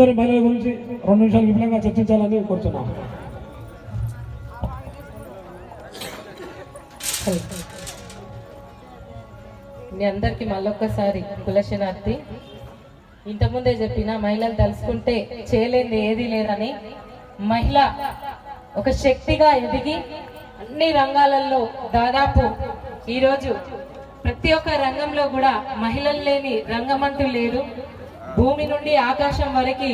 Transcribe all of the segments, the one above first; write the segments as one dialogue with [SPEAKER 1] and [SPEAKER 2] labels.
[SPEAKER 1] అందరి మహిళల గురించి రెండు నిమిషాలు విపులంగా చర్చించాలని కోరుతున్నాం.
[SPEAKER 2] మీ అందరికి మళ్ళొక్కసారి కులశనార్థి ఇంతకుముందే చెప్పిన మహిళలు తలుసుకుంటే చేయలేనిది ఏది లేదని మహిళ ఒక శక్తిగా ఎదిగి అన్ని రంగాలలో దాదాపు ఈరోజు ప్రతి ఒక్క రంగంలో కూడా మహిళలు లేని రంగమంటూ లేదు. భూమి నుండి ఆకాశం వరకు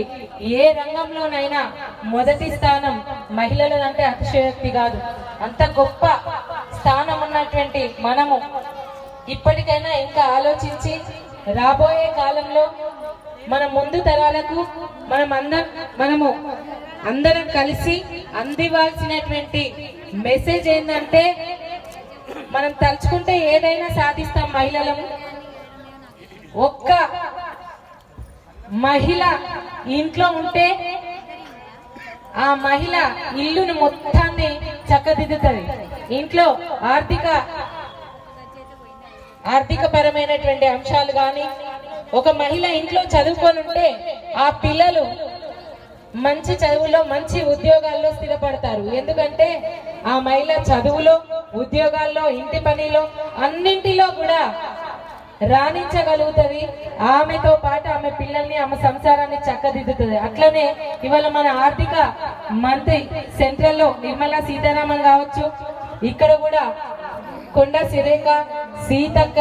[SPEAKER 2] ఏ రంగంలోనైనా మొదటి స్థానం మహిళలంటే అతిశయోక్తి కాదు. అంత గొప్ప స్థానం ఉన్నటువంటి మనము ఇప్పటికైనా ఇంకా ఆలోచించి రాబోయే కాలంలో మన ముందు తరాలకు మనం అందరం మనము అందరం కలిసి అందివ్వాల్సినటువంటి మెసేజ్ ఏంటంటే మనం తలుచుకుంటే ఏదైనా సాధిస్తాం మహిళలము. ఒక్క మహిళ ఇంట్లో ఉంటే ఆ మహిళ ఇల్లును మొత్తాన్ని చక్కదిద్దుతుంది. ఇంట్లో ఆర్థిక ఆర్థిక పరమైనటువంటి అంశాలు కానీ ఒక మహిళ ఇంట్లో చదువుకొని ఉంటే ఆ పిల్లలు మంచి చదువులో మంచి ఉద్యోగాల్లో స్థిరపడతారు. ఎందుకంటే ఆ మహిళ చదువులో ఉద్యోగాల్లో ఇంటి పనిలో అన్నింటిలో కూడా రాణించగలుగుతుంది. ఆమెతో పాటు ఆమె పిల్లల్ని ఆమె సంసారాన్ని చక్కదిద్దుతుంది. అట్లనే ఇవాళ మన ఆర్థిక మంత్రి సెంట్రల్లో నిర్మలా సీతారామన్ కావచ్చు ఇక్కడ కూడా కొండ సిరేఖ సీతక్క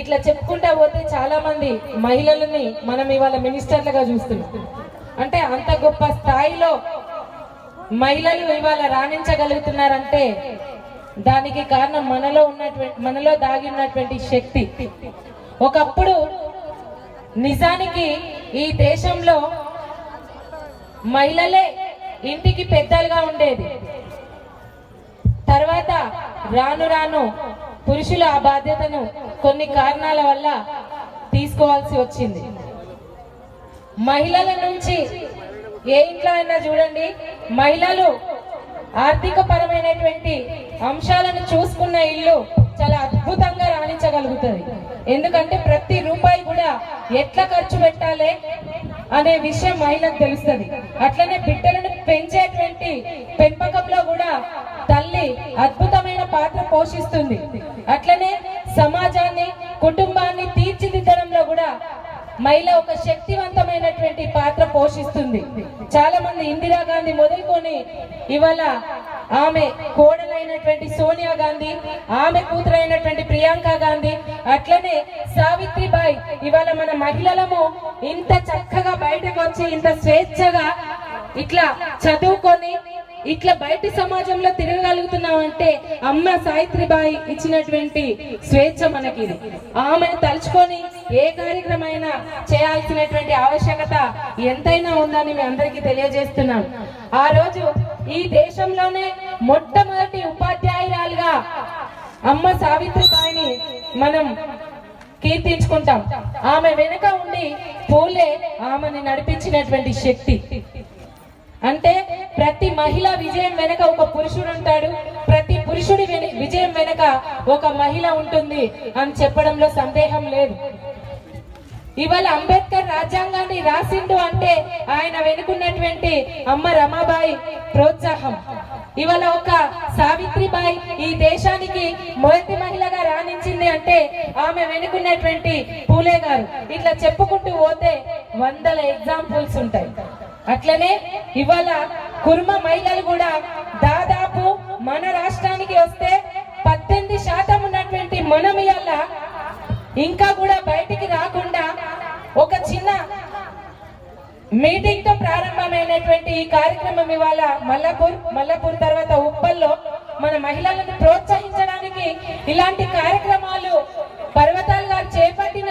[SPEAKER 2] ఇట్లా చెప్పుకుంటా పోతే చాలా మంది మహిళలని మనం ఇవాళ మినిస్టర్లుగా చూస్తున్నాం. అంటే అంత గొప్ప స్థాయిలో మహిళలు ఇవాళ రాణించగలుగుతున్నారంటే దానికి కారణం మనలో ఉన్నటువంటి మనలో దాగి ఉన్నటువంటి శక్తి. ఒకప్పుడు నిజానికి ఈ దేశంలో మహిళలే ఇంటికి పెద్దలుగా ఉండేది. తర్వాత రాను రాను పురుషులు ఆ బాధ్యతను కొన్ని కారణాల వల్ల తీసుకోవాల్సి వచ్చింది. మహిళల నుంచి ఏ ఇంట్లో అయినా చూడండి మహిళలు ఆర్థిక పరమైనటువంటి అంశాలను చూసుకున్న ఇల్లు చాలా అద్భుతంగా రాణించగలుగుతుంది. ఎందుకంటే ప్రతి రూపాయి కూడా ఎట్లా ఖర్చు పెట్టాలి అనే విషయం మహిళకు తెలుస్తుంది. అట్లనే బిడ్డలను పెంచేటువంటి పెంపకంలో కూడా తల్లి అద్భుతమైన పాత్ర పోషిస్తుంది. అట్లనే సమాజాన్ని కుటుంబాన్ని తీర్చిదిద్దడంలో కూడా మహిళ ఒక శక్తివంతమైనటువంటి పాత్ర పోషిస్తుంది. చాలా మంది ఇందిరాగాంధీ మొదలుకొని ఇవాళ ఆమె కోడలైనటువంటి సోనియా గాంధీ ఆమె కూతురైనటువంటి ప్రియాంక గాంధీ అట్లనే సావిత్రిబాయి ఇవాళ మన మహిళలము ఇంత చక్కగా బయటకు వచ్చి ఇంత స్వేచ్ఛగా ఇట్లా చదువుకొని ఇట్లా బయటి సమాజంలో తిరగగలుగుతున్నాం అంటే అమ్మ సావిత్రిబాయి ఇచ్చినటువంటి స్వేచ్ఛ మనకి ఇది ఆమెను తలుచుకొని ఏ కార్యక్రమైనా చేయాల్సినటువంటి ఆవశ్యకత ఎంతైనా ఉందని మీ అందరికీ తెలియజేస్తున్నాను ఆ రోజు ఈ దేశంలోనే మొట్టమొదటి ఉపాధ్యాయురాలుగా అమ్మ సావిత్రిబాయిని మనం కీర్తించుకుంటాం. ఆమె వెనుక ఉండి పూలే ఆమెని నడిపించినటువంటి శక్తి. అంటే ప్రతి మహిళ విజయం వెనుక ఒక పురుషుడు ఉంటాడు ప్రతి పురుషుడి వెన- విజయం వెనుక ఒక మహిళ ఉంటుంది అని చెప్పడంలో సందేహం లేదు. ఇవాళ అంబేద్కర్ రాజ్యాంగాన్ని రాసిండు అంటే ఆయన వెనుకున్నటువంటి అమ్మ రమాబాయి ప్రోత్సాహం. ఇవాళ ఒక సావిత్రిబాయి ఈ దేశానికి మొదటి మహిళగా రాణించింది అంటే ఆమె వెనుకున్నటువంటి పూలే గారు. ఇట్లా చెప్పుకుంటూ పోతే వందల ఎగ్జాంపుల్స్ ఉంటాయి. అట్లనే ఇవాళ కుర్మ మహిళలు కూడా దాదాపు మన రాష్ట్రానికి వస్తే పద్దెనిమిది శాతం ఉన్నటువంటి మనం ఇవాళ ఇంకా కూడా బయటికి రాకుండా ఒక చిన్న మీటింగ్తో ప్రారంభమైనటువంటి ఈ కార్యక్రమం ఇవాళ మల్లపూర్ మల్లపూర్ తర్వాత ఉప్పల్లో మన మహిళలను ప్రోత్సహించడానికి ఇలాంటి కార్యక్రమాలు పర్వతాలు గారు చేపట్టిన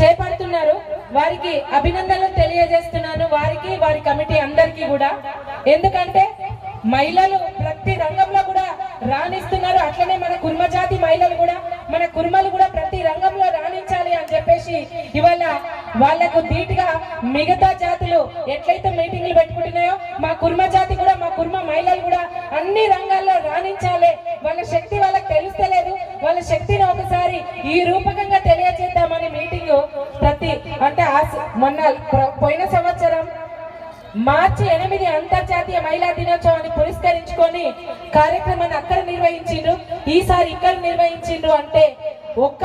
[SPEAKER 2] చేపడుతున్నారు. వారికి అభినందనలు తెలియజేస్తున్నాను. వారికి వారి కమిటీ అందరికీ కూడా. ఎందుకంటే మహిళలు ప్రతి రంగంలో కూడా రాణిస్తున్నారు. అట్లనే మన కుర్మజాతి మహిళలు కూడా మన కుర్మలు కూడా ప్రతి ఇవాళ వాళ్ళకు ధీటుగా మిగతా జాతులు ఎట్లయితే మీటింగ్లు పెట్టుకుంటున్నాయో మా కుర్మ జాతి కూడా మా కుర్మ మహిళలు కూడా అన్ని రంగాల్లో రాణించాలి. వాళ్ళ శక్తి వాళ్ళకి తెలుస్తలేదు. వాళ్ళ శక్తిని ఒకసారి ఈ రూపకంగా తెలియజేద్దామని మీటింగ్ ప్రతి అంటే మొన్న పోయిన సంవత్సరం మార్చి ఎనిమిది అంతర్జాతీయ మహిళా దినోత్సవాన్ని పురస్కరించుకొని కార్యక్రమాన్ని అక్కడ నిర్వహించిండ్రు. ఈసారి ఇక్కడ నిర్వహించిండ్రు అంటే ఒక్క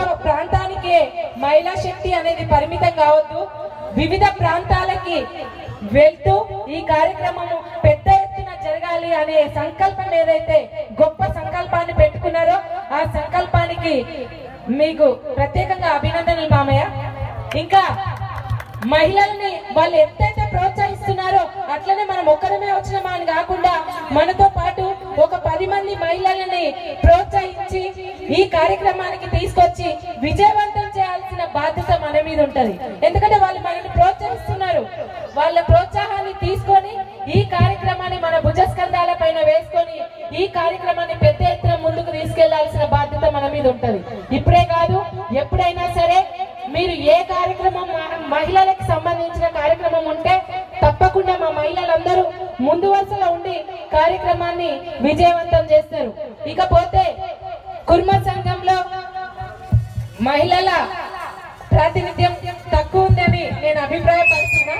[SPEAKER 2] అలాగే మహిళా శక్తి అనేది పరిమితం కావద్దు. వివిధ ప్రాంతాలకి వెళ్తూ ఈ కార్యక్రమము పెద్ద ఎత్తున జరగాలి అనే సంకల్పం ఏదైతే గొప్ప సంకల్పాన్ని పెట్టుకున్నారో ఆ సంకల్పానికి మీకు ప్రత్యేకంగా అభినందనలు మామయ్య. ఇంకా మహిళల్ని వాళ్ళు ఎంతైతే ప్రోత్సహిస్తున్నారో అట్లనే మనం ఒక్కరమే వచ్చినామా అని కాకుండా మనతో పాటు ఒక పది మంది మహిళలని ప్రోత్సహించి ఈ కార్యక్రమానికి తీసుకొచ్చి విజయవంతం చేయాల్సిన బాధ్యత మన మీద ఉంటది. ఎందుకంటే వాళ్ళు మనల్ని ప్రోత్సహిస్తున్నారు. వాళ్ళ ప్రోత్సాహాన్ని తీసుకొని ఈ కార్యక్రమాన్ని మన భుజస్కంధాల పైన వేసుకొని ఈ కార్యక్రమాన్ని పెద్ద ఎత్తున ముందుకు తీసుకెళ్ళాల్సిన బాధ్యత మన మీద ఉంటది. ఇప్పుడే కాదు ఎప్పుడైనా సరే మీరు ఏ కార్యక్రమం మహిళలకు సంబంధించిన కార్యక్రమం ఉంటే తప్పకుండా మా మహిళలందరూ ముందు వరుసలో ఉండి కార్యక్రమాన్ని విజయవంతం చేస్తారు. ఇకపోతే కుర్మ సంఘంలో మహిళల ప్రాతినిధ్యం తక్కువ ఉందని నేను అభిప్రాయపడుతున్నా.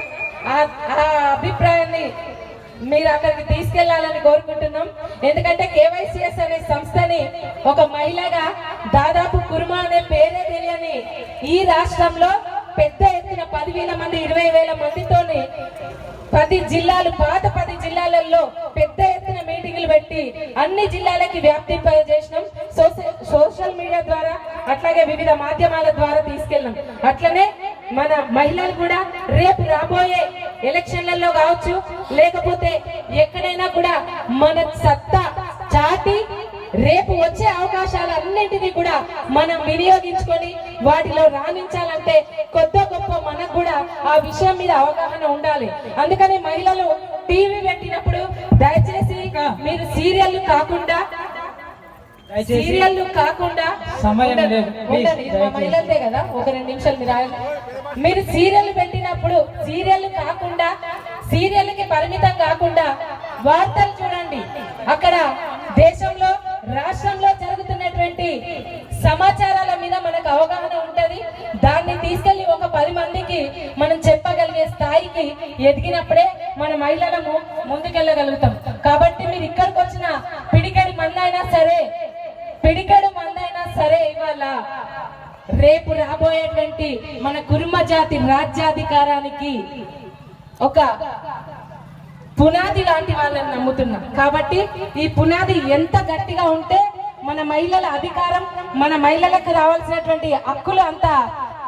[SPEAKER 2] ఆ- ఆ అభిప్రాయాన్ని మీరు అక్కడికి తీసుకెళ్ళాలని కోరుకుంటున్నాం. ఎందుకంటే కేవైసీఎస్ అనే సంస్థని ఒక మహిళగా దాదాపు కుర్మా అనే పేరే తెలియని ఈ రాష్ట్రంలో పెద్ద ఎత్తున పదివేల మంది ఇరవై వేల మందితోని పది జిల్లాలు పాత పది జిల్లాలలో పెద్ద ఎత్తున మీటింగులు పెట్టి అన్ని జిల్లాలకి వ్యాప్తింపజేసినాం సోషల్ సోషల్ మీడియా ద్వారా అట్లాగే వివిధ మాధ్యమాల ద్వారా తీసుకెళ్ళాం. అట్లనే మన మహిళలు కూడా రేపు రాబోయే ఎలక్షన్లలో కావచ్చు లేకపోతే ఎక్కడైనా కూడా మన సత్తా చాటి రేపు వచ్చే అవకాశాలన్నింటినీ కూడా మనం వినియోగించుకొని వాటిలో రాణించాలంటే కొత్త గొప్ప మనకు కూడా ఆ విషయం మీద అవగాహన ఉండాలి. అందుకని మహిళలు టీవీ పెట్టినప్పుడు దయచేసి మీరు సీరియల్ కాకుండా సీరియల్ కాకుండా
[SPEAKER 1] సమయం.
[SPEAKER 2] మహిళలదే కదా. ఒక రెండు నిమిషాలు మీరు. మీరు సీరియల్ పెట్టినప్పుడు సీరియల్ కాకుండా సీరియల్కి పరిమితం కాకుండా వార్తలు చూడండి. అక్కడ దేశంలో పది మనం చెప్పగలిగే స్థాయికి ఎదిగినప్పుడే మన మహిళలము ముందుకెళ్ళగలుగుతాం. కాబట్టి మీరు ఇక్కడికి వచ్చిన పిడికడి మందైనా సరే పిడికడు మందైనా సరే ఇవాళ రేపు రాబోయేటువంటి మన కురుమ జాతి రాజ్యాధికారానికి ఒక పునాది లాంటి వాళ్ళని నమ్ముతున్నాం. కాబట్టి ఈ పునాది ఎంత గట్టిగా ఉంటే మన మహిళల అధికారం మన మహిళలకు రావాల్సినటువంటి హక్కులు అంతా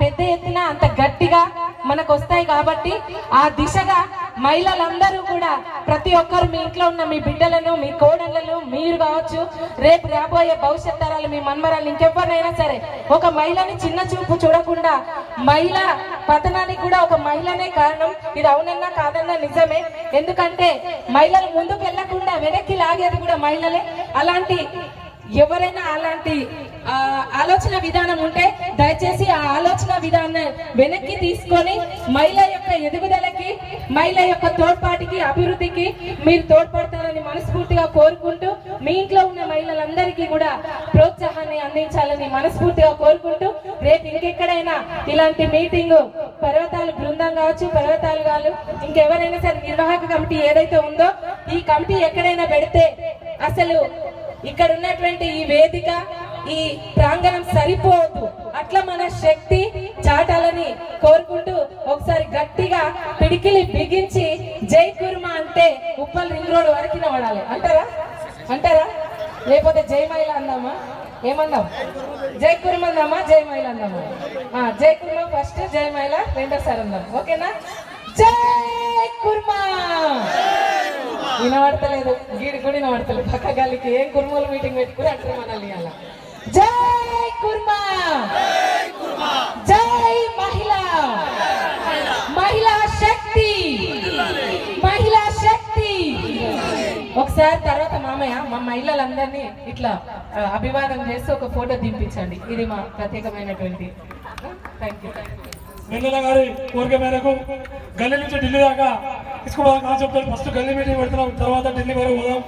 [SPEAKER 2] పెద్ద ఎత్తున అంత గట్టిగా మనకు వస్తాయి కాబట్టి ఆ దిశగా మహిళలందరూ కూడా ప్రతి ఒక్కరు మీ ఇంట్లో ఉన్న మీ బిడ్డలను మీ కోడళ్ళను మీరు కావచ్చు రేపు రాబోయే భవిష్యత్ తరాలు మీ మన్మరాలు ఇంకెవరినైనా సరే ఒక మహిళని చిన్న చూపు చూడకుండా మహిళ పతనానికి కూడా ఒక మహిళనే కారణం. ఇది అవునన్నా కాదన్నా నిజమే. ఎందుకంటే మహిళలు ముందుకు వెళ్ళకుండా వెనక్కి లాగేది కూడా మహిళలే. అలాంటి ఎవరైనా అలాంటి ఆలోచన విధానం ఉంటే దయచేసి ఆ ఆలోచన విధానం వెనక్కి తీసుకొని మహిళ యొక్క ఎదుగుదలకి మహిళ యొక్క తోడ్పాటికి అభివృద్ధికి మీరు తోడ్పడతారని మనస్ఫూర్తిగా కోరుకుంటూ మీ ఇంట్లో ఉన్న మహిళలందరికీ కూడా ప్రోత్సాహాన్ని అందించాలని మనస్ఫూర్తిగా కోరుకుంటూ రేపు ఇంకెక్కడైనా ఇలాంటి మీటింగ్ పర్వతాలు బృందం కావచ్చు పర్వతాలు కాదు ఇంకెవరైనా సరే నిర్వాహక కమిటీ ఏదైతే ఉందో ఈ కమిటీ ఎక్కడైనా పెడితే అసలు ఇక్కడ ఉన్నటువంటి ఈ వేదిక ఈ ప్రాంగణం సరిపోదు. అట్లా మన శక్తి చాటాలని కోరుకుంటూ ఒకసారి గట్టిగా పిడికిలి బిగించి జై కుర్మ అంటే ఉప్పల్ రింగ్ రోడ్ వరకు వాడాలి అంటారా? అంటారా? లేకపోతే జై మహిళ అందామా? ఏమన్నాం జై కుర్మ అందామా? జై మహిళ అందామా? జై కుర్మ ఫస్ట్ జై మహిళ రెండోసారి అందాం. ఓకేనా? జై కుర్మా! వినబడతలేదు. గీడి కూడా వినబడతలేదు. పక్క గాలికి ఏం కుర్మల మీటింగ్ పెట్టుకుని అట్లా మనల్ని అలా జై కుర్మా! జై మహిళ! మహిళా శక్తి! మహిళా శక్తి! ఒకసారి తర్వాత మామయ్య మా మహిళలందరినీ ఇట్లా అభివాదం చేసి ఒక ఫోటో దింపించండి. ఇది మా ప్రత్యేకమైనటువంటి థ్యాంక్ యూ
[SPEAKER 1] వెన్నెల గారి కోరిక మేరకు గల్లీ నుంచి ఢిల్లీ దాకా తీసుకోవడానికి కాన్సెప్ట్ ఫస్ట్ గల్లీ మీటింగ్ పెడుతున్నాం. తర్వాత ఢిల్లీ వరకు పోదాం.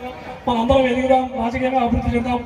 [SPEAKER 1] మనం అందరం ఎదుగుదాం రాజకీయంగా అభివృద్ధి చెందాం.